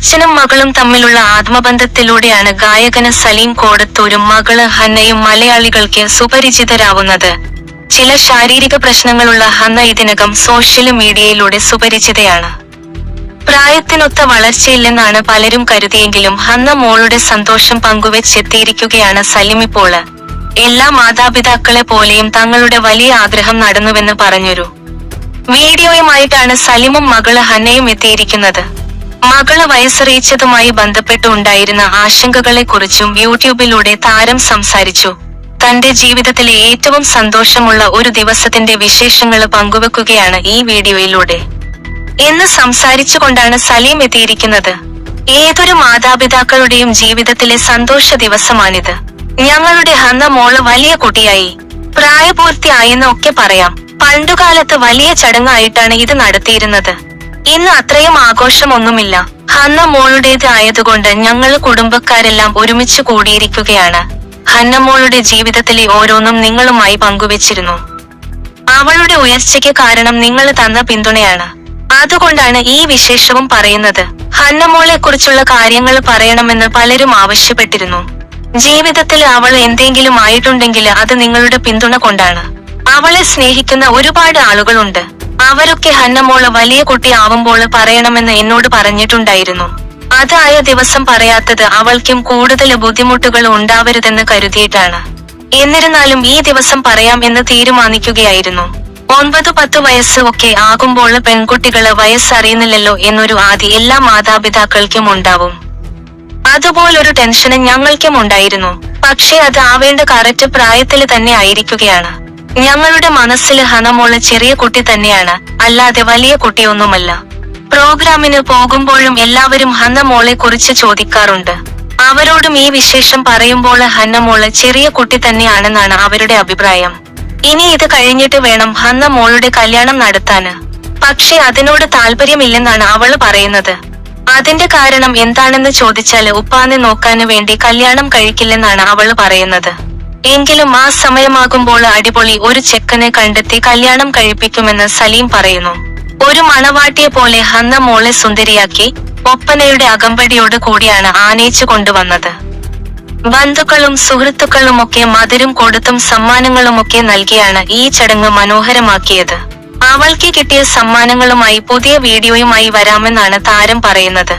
അച്ഛനും മകളും തമ്മിലുള്ള ആത്മബന്ധത്തിലൂടെയാണ് ഗായകന് സലീം കോടത്തൂരും മകൾ ഹന്നയും മലയാളികൾക്ക് സുപരിചിതരാവുന്നത്. ചില ശാരീരിക പ്രശ്നങ്ങളുള്ള ഹന്ന ഇതിനകം സോഷ്യൽ മീഡിയയിലൂടെ സുപരിചിതയാണ്. പ്രായത്തിനൊത്ത വളർച്ചയില്ലെന്നാണ് പലരും കരുതിയെങ്കിലും ഹന്ന മോളുടെ സന്തോഷം പങ്കുവെച്ചെത്തിയിരിക്കുകയാണ് സലിമിപ്പോൾ എല്ലാ മാതാപിതാക്കളെ പോലെയും തങ്ങളുടെ വലിയ ആഗ്രഹം നടന്നുവെന്ന് പറഞ്ഞൊരു. വീഡിയോയുമായിട്ടാണ് സലിമും മകൾ ഹന്നയും എത്തിയിരിക്കുന്നത്. മകൾ വയസ്സറിയിച്ചതുമായി ബന്ധപ്പെട്ട് ഉണ്ടായിരുന്ന ആശങ്കകളെക്കുറിച്ചും യൂട്യൂബിലൂടെ താരം സംസാരിച്ചു. തന്റെ ജീവിതത്തിലെ ഏറ്റവും സന്തോഷമുള്ള ഒരു ദിവസത്തിന്റെ വിശേഷങ്ങൾ പങ്കുവെക്കുകയാണ് ഈ വീഡിയോയിലൂടെ. എന്ന് സംസാരിച്ചുകൊണ്ടാണ് സലീം എത്തിയിരിക്കുന്നത്. ഏതൊരു മാതാപിതാക്കളുടെയും ജീവിതത്തിലെ സന്തോഷ ദിവസമാണിത്. ഞങ്ങളുടെ ഹന്ന മോൾ വലിയ കുട്ടിയായി. പ്രായപൂർത്തിയായെന്ന് ഒക്കെ പറയാം. പണ്ടുകാലത്ത് വലിയ ചടങ്ങായിട്ടാണ് ഇത് നടത്തിയിരുന്നത്. ഇന്ന് അത്രയും ആഘോഷമൊന്നുമില്ല. ഹന്ന മോളുടേത് ആയതുകൊണ്ട് ഞങ്ങൾ കുടുംബക്കാരെല്ലാം ഒരുമിച്ച് കൂടിയിരിക്കുകയാണ്. ഹന്ന മോളുടെ ജീവിതത്തിലെ ഓരോന്നും നിങ്ങളുമായി പങ്കുവച്ചിരുന്നു. അവളുടെ ഉയർച്ചയ്ക്ക് കാരണം നിങ്ങൾ തന്ന പിന്തുണയാണ്. അതുകൊണ്ടാണ് ഈ വിശേഷവും പറയുന്നത്. ഹന്നമോളെ കുറിച്ചുള്ള കാര്യങ്ങൾ പറയണമെന്ന് പലരും ആവശ്യപ്പെട്ടിരുന്നു. ജീവിതത്തിൽ അവൾ എന്തെങ്കിലും ആയിട്ടുണ്ടെങ്കിൽ അത് നിങ്ങളുടെ പിന്തുണ കൊണ്ടാണ്. അവളെ സ്നേഹിക്കുന്ന ഒരുപാട് ആളുകളുണ്ട്. അവരൊക്കെ ഹന്നമോൾ വലിയ കുട്ടി ആവുമ്പോൾ പറയണമെന്ന് എന്നോട് പറഞ്ഞിട്ടുണ്ടായിരുന്നു. അതായ ദിവസം പറയാത്തത് അവൾക്കും കൂടുതൽ ബുദ്ധിമുട്ടുകൾ ഉണ്ടാവരുതെന്ന് കരുതിയിട്ടാണ്. എന്നിരുന്നാലും ഈ ദിവസം പറയാം എന്ന് തീരുമാനിക്കുകയായിരുന്നു. ഒൻപത് പത്ത് വയസ്സ് ഒക്കെ ആകുമ്പോൾ പെൺകുട്ടികൾ വയസ്സറിയുന്നില്ലല്ലോ എന്നൊരു ആദി എല്ലാ മാതാപിതാക്കൾക്കും ഉണ്ടാവും. അതുപോലൊരു ടെൻഷന് ഞങ്ങൾക്കും ഉണ്ടായിരുന്നു. പക്ഷേ അത് ആവേണ്ട കറക്റ്റ് പ്രായത്തിൽ തന്നെ ആയിരിക്കുകയാണ്. ഞങ്ങളുടെ മനസ്സിൽ ഹനമുള്ള ചെറിയ കുട്ടി തന്നെയാണ്. അല്ലാതെ വലിയ കുട്ടിയൊന്നുമല്ല. പ്രോഗ്രാമിന് പോകുമ്പോഴും എല്ലാവരും ഹന്നമോളെ കുറിച്ച് ചോദിക്കാറുണ്ട്. അവരോടും ഈ വിശേഷം പറയുമ്പോൾ ഹന്നമോൾ ചെറിയ കുട്ടി തന്നെയാണെന്നാണ് അവരുടെ അഭിപ്രായം. ഇനി ഇത് കഴിഞ്ഞിട്ട് വേണം ഹന്നമോളുടെ കല്യാണം നടത്താന്. പക്ഷെ അതിനോട് താല്പര്യമില്ലെന്നാണ് അവൾ പറയുന്നത്. അതിന്റെ കാരണം എന്താണെന്ന് ചോദിച്ചാൽ ഉപ്പാനെ നോക്കാന് വേണ്ടി കല്യാണം കഴിക്കില്ലെന്നാണ് അവൾ പറയുന്നത്. എങ്കിലും ആ സമയമാകുമ്പോൾ അടിപൊളി ഒരു ചെക്കനെ കണ്ടെത്തി കല്യാണം കഴിപ്പിക്കുമെന്ന് സലീം പറയുന്നു. ഒരു മണവാട്ടിയെ പോലെ ഹന്ന മോളെ സുന്ദരിയാക്കി ഒപ്പനയുടെ അകമ്പടിയോട് കൂടിയാണ് ആനയിച്ചു കൊണ്ടുവന്നത്. ബന്ധുക്കളും സുഹൃത്തുക്കളുമൊക്കെ മധുരം കൊടുത്തും സമ്മാനങ്ങളുമൊക്കെ നൽകിയാണ് ഈ ചടങ്ങ് മനോഹരമാക്കിയത്. അവൾക്ക് കിട്ടിയ സമ്മാനങ്ങളുമായി പുതിയ വീഡിയോയുമായി വരാമെന്നാണ് താരം പറയുന്നത്.